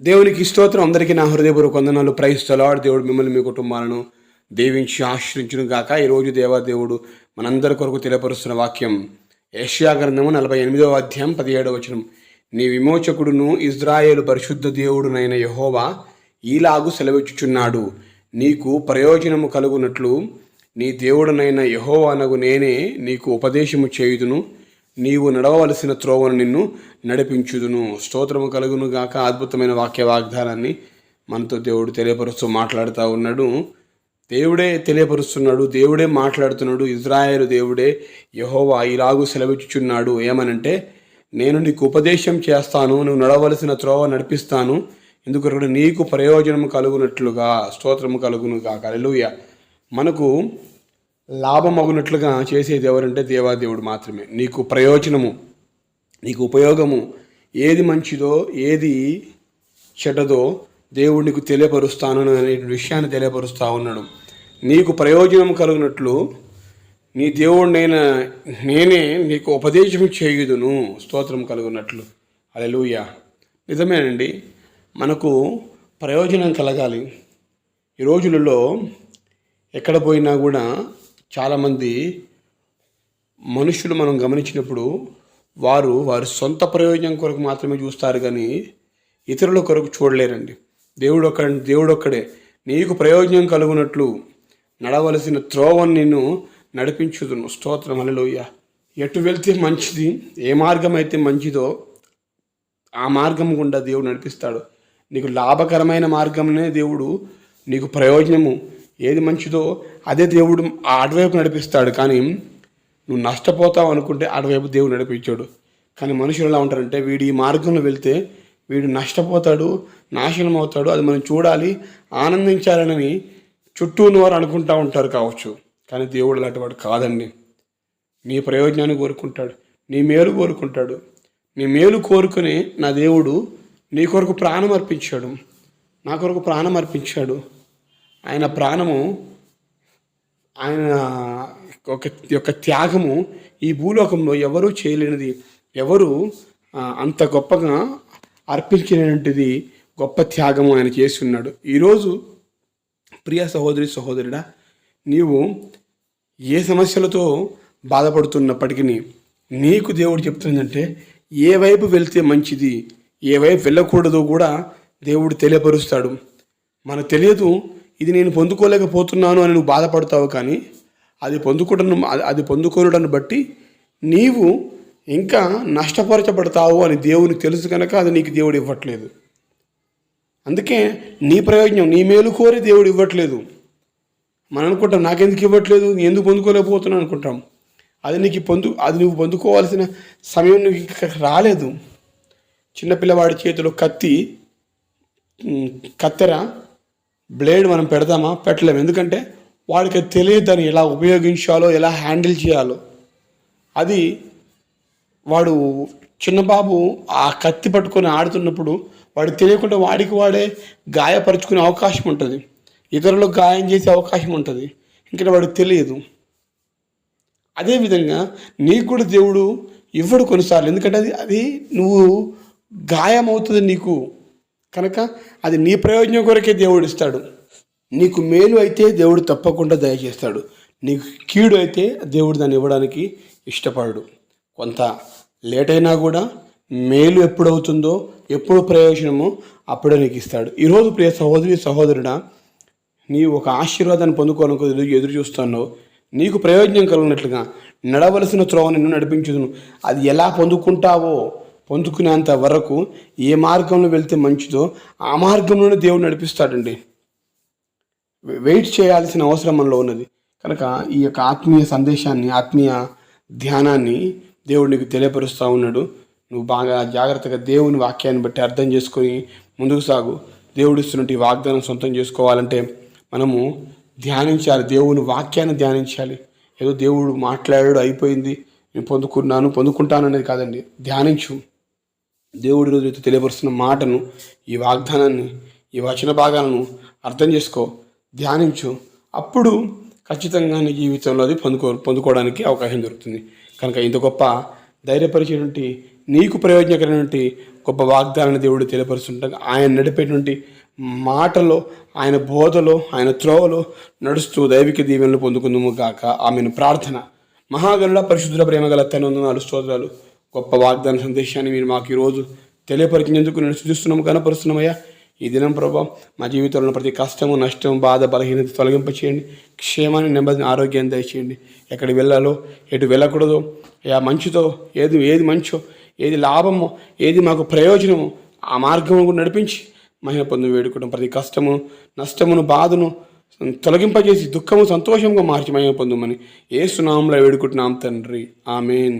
దేవునికి స్తోత్రం. అందరికీ నా హృదయపూర్వక వందనాలు. ప్రైస్తలాడు దేవుడు మిమ్మల్ని మీ కుటుంబాలను దీవించి ఆశ్రయించును గాక. ఈరోజు దేవాదేవుడు మనందరి కొరకు తెలియపరుస్తున్న వాక్యం ఏషియా గ్రంథము నలభై ఎనిమిదవ అధ్యాయం పదిహేడవ వచనం. నీ విమోచకుడును ఇజ్రాయేలు పరిశుద్ధ దేవుడునైన యహోవా ఈలాగు సెలవిచ్చుచున్నాడు. నీకు ప్రయోజనము కలుగునట్లు నీ దేవుడునైన యహోవానగు నేనే నీకు ఉపదేశము చేయుదును. నీవు నడవవలసిన త్రోవను నిన్ను నడిపించుదును. స్తోత్రము కలుగును గాక. అద్భుతమైన వాక్య వాగ్దానాన్ని మనతో దేవుడు తెలియపరుస్తూ మాట్లాడుతూ ఉన్నాడు. దేవుడే తెలియపరుస్తున్నాడు. దేవుడే మాట్లాడుతున్నాడు. ఇజ్రాయేలు దేవుడే యహోవా ఇలాగూ సెలవిచ్చుచున్నాడు. ఏమనంటే నేను నీకు ఉపదేశం చేస్తాను. నువ్వు నడవలసిన త్రోవ నడిపిస్తాను. ఎందుకంటే నీకు ప్రయోజనం కలుగునట్లుగా స్తోత్రము కలుగును గాక. అలెలుయ మనకు లాభమగునట్లుగా చేసేది ఎవరంటే దేవాదేవుడు మాత్రమే. నీకు ప్రయోజనము నీకు ఉపయోగము ఏది మంచిదో ఏది చెడ్డదో దేవుడు నీకు తెలియపరుస్తాను అనే విషయాన్ని తెలియపరుస్తూ ఉన్నాడు. నీకు ప్రయోజనం కలిగినట్లు నీ దేవుడినైన నేనే నీకు ఉపదేశం చేయుదును స్తోత్రం కలుగునట్లు. అలెలుయ నిజమేనండి మనకు ప్రయోజనం కలగాలి. ఈ రోజులలో ఎక్కడ పోయినా కూడా చాలామంది మనుషులు మనం గమనించినప్పుడు వారు వారి సొంత ప్రయోజనం కొరకు మాత్రమే చూస్తారు కానీ ఇతరుల కొరకు చూడలేరండి. దేవుడు ఒక్క దేవుడు ఒక్కడే. నీకు ప్రయోజనం కలుగునట్లు నడవలసిన త్రోవను నిన్ను నడిపించుదును. స్తోత్రం. అలలోయ ఎటు వెళ్తే మంచిది ఏ మార్గం అయితే మంచిదో ఆ మార్గం గుండా దేవుడు నడిపిస్తాడు. నీకు లాభకరమైన మార్గంనే దేవుడు నీకు ప్రయోజనము. ఏది మంచిదో అదే దేవుడు ఆ అటువైపు నడిపిస్తాడు. కానీ నువ్వు నష్టపోతావు అనుకుంటే అటువైపు దేవుడు నడిపించాడు. కానీ మనుషులు ఎలా ఉంటారంటే వీడు ఈ మార్గంలో వెళ్తే వీడు నష్టపోతాడు నాశనం అవుతాడు అది మనం చూడాలి ఆనందించాలని చుట్టూ ఉన్నవారు అనుకుంటా ఉంటారు కావచ్చు. కానీ దేవుడు అలాంటి వాడు కాదండి. నీ ప్రయోజనాన్ని కోరుకుంటాడు నీ మేలు కోరుకుంటాడు. నీ మేలు కోరుకుని నా దేవుడు నీ కొరకు ప్రాణం అర్పించాడు. నా కొరకు ప్రాణం అర్పించాడు. ఆయన ప్రాణము ఆయన ఒక యొక్క త్యాగము ఈ భూలోకంలో ఎవరూ చేయలేనిది. ఎవరు అంత గొప్పగా అర్పించినటువంటిది గొప్ప త్యాగము ఆయన చేసి ఉన్నాడు. ఈరోజు ప్రియ సహోదరి సహోదరుడా నీవు ఏ సమస్యలతో బాధపడుతున్నప్పటికీ నీకు దేవుడు చెప్తుందంటే ఏ వైపు వెళ్తే మంచిది ఏ వైపు వెళ్ళకూడదో కూడా దేవుడు తెలియపరుస్తాడు. మనకు తెలియదు ఇది నేను పొందుకోలేకపోతున్నాను అని నువ్వు బాధపడతావు కానీ అది పొందుకోవడం అది పొందుకోవడాన్ని బట్టి నీవు ఇంకా నష్టపరచబడతావు అని దేవునికి తెలుసు కనుక అది నీకు దేవుడు ఇవ్వట్లేదు. అందుకే నీ ప్రయోజనం నీ మేలు కోరి దేవుడు ఇవ్వట్లేదు. మనం అనుకుంటాం నాకెందుకు ఇవ్వట్లేదు? నేను ఎందుకు పొందుకోలేకపోతున్నాను? అనుకుంటాం. అది నీకు పొందు అది నువ్వు పొందుకోవాల్సిన సమయం నీకు ఇంకా రాలేదు. చిన్నపిల్లవాడి చేతిలో కత్తి కత్తెర బ్లేడ్ మనం పెడదామా పెట్టలేము. ఎందుకంటే వాడికి తెలియదు దాన్ని ఎలా ఉపయోగించాలో ఎలా హ్యాండిల్ చేయాలో. అది వాడు చిన్నబాబు ఆ కత్తి పట్టుకొని ఆడుతున్నప్పుడు వాడు తెలియకుండా వాడికి వాడే గాయపరుచుకునే అవకాశం ఉంటుంది. ఇతరులకు గాయం చేసే అవకాశం ఉంటుంది. ఇంకా వాడికి తెలియదు. అదేవిధంగా నీకు కూడా దేవుడు ఇవ్వడు కొన్నిసార్లు. ఎందుకంటే అది అది నువ్వు గాయం అవుతుంది నీకు. కనుక అది నీ ప్రయోజనం కొరకే దేవుడు ఇస్తాడు. నీకు మేలు అయితే దేవుడు తప్పకుండా దయచేస్తాడు. నీకు కీడు అయితే దేవుడు దాన్ని ఇవ్వడానికి ఇష్టపడడు. కొంత లేట్ అయినా కూడా మేలు ఎప్పుడవుతుందో ఎప్పుడు ప్రయోజనమో అప్పుడే నీకు ఇస్తాడు. ఈరోజు ప్రియ సహోదరి సహోదరుడా నీవు ఒక ఆశీర్వాదాన్ని పొందుకోవాలనుకో ఎదురు ఎదురు చూస్తున్నావు. నీకు ప్రయోజనం కలిగినట్లుగా నడవలసిన త్రోవ నిన్ను నడిపించుదును. అది ఎలా పొందుకుంటావో పొందుకునేంత వరకు ఏ మార్గంలో వెళ్తే మంచిదో ఆ మార్గంలోనే దేవుడు నడిపిస్తాడండి. వెయిట్ చేయాల్సిన అవసరం మనలో ఉన్నది. కనుక ఈ యొక్క ఆత్మీయ సందేశాన్ని ఆత్మీయ ధ్యానాన్ని దేవుడు నీకు తెలియపరుస్తూ ఉన్నాడు. నువ్వు బాగా జాగ్రత్తగా దేవుని వాక్యాన్ని బట్టి అర్థం చేసుకొని ముందుకు సాగు. దేవుడు ఇస్తున్నట్టు వాగ్దానం సొంతం చేసుకోవాలంటే మనము ధ్యానించాలి. దేవుని వాక్యాన్ని ధ్యానించాలి. ఏదో దేవుడు మాట్లాడాడు అయిపోయింది. నేను పొందుకున్నాను పొందుకుంటాను అనేది కాదండి. ధ్యానించు. దేవుడి రోజు తెలియపరుస్తున్న మాటను ఈ వాగ్దానాన్ని ఈ వచన భాగాలను అర్థం చేసుకో ధ్యానించు. అప్పుడు ఖచ్చితంగా నీ జీవితంలో అది పొందుకో పొందుకోవడానికి అవకాశం దొరుకుతుంది. కనుక ఇంత గొప్ప ధైర్యపరిచేటువంటి నీకు ప్రయోజనకరమైనటువంటి గొప్ప వాగ్దానాన్ని దేవుడు తెలియపరుస్తుండగా ఆయన నడిపేటువంటి మాటలో ఆయన బోధలో ఆయన త్రోవలో నడుస్తూ దైవిక దీవెనలు పొందుకుందుము గాక. ఆమెను. ప్రార్థన. మహాగరుడ పరిశుద్ధుల ప్రేమ గల తనొందనాలు స్తోత్రాలు. గొప్ప వాగ్దాన సందేశాన్ని మీరు మాకు ఈరోజు తెలియపరిచినందుకు నేను సూచిస్తున్నాము కనపరుస్తున్నామయ్యా ఈ దినం ప్రభావం మా జీవితంలో ప్రతి కష్టము నష్టం బాధ బలహీనత తొలగింప చేయండి క్షేమాన్ని నెమ్మదిని ఆరోగ్యాన్ని దయచేయండి. ఎక్కడికి వెళ్ళాలో ఎటు వెళ్ళకూడదో ఆ మంచితో ఏది ఏది మంచో ఏది లాభమో ఏది మాకు ప్రయోజనమో ఆ మార్గం కూడా నడిపించి మహిమ పొందు వేడుకోవడం. ప్రతి కష్టమును నష్టమును బాధను తొలగింపజేసి దుఃఖము సంతోషంగా మార్చి మహిమ పొందమని ఏ సునామంలో వేడుకుంటున్నాం తండ్రి. ఆమెన్.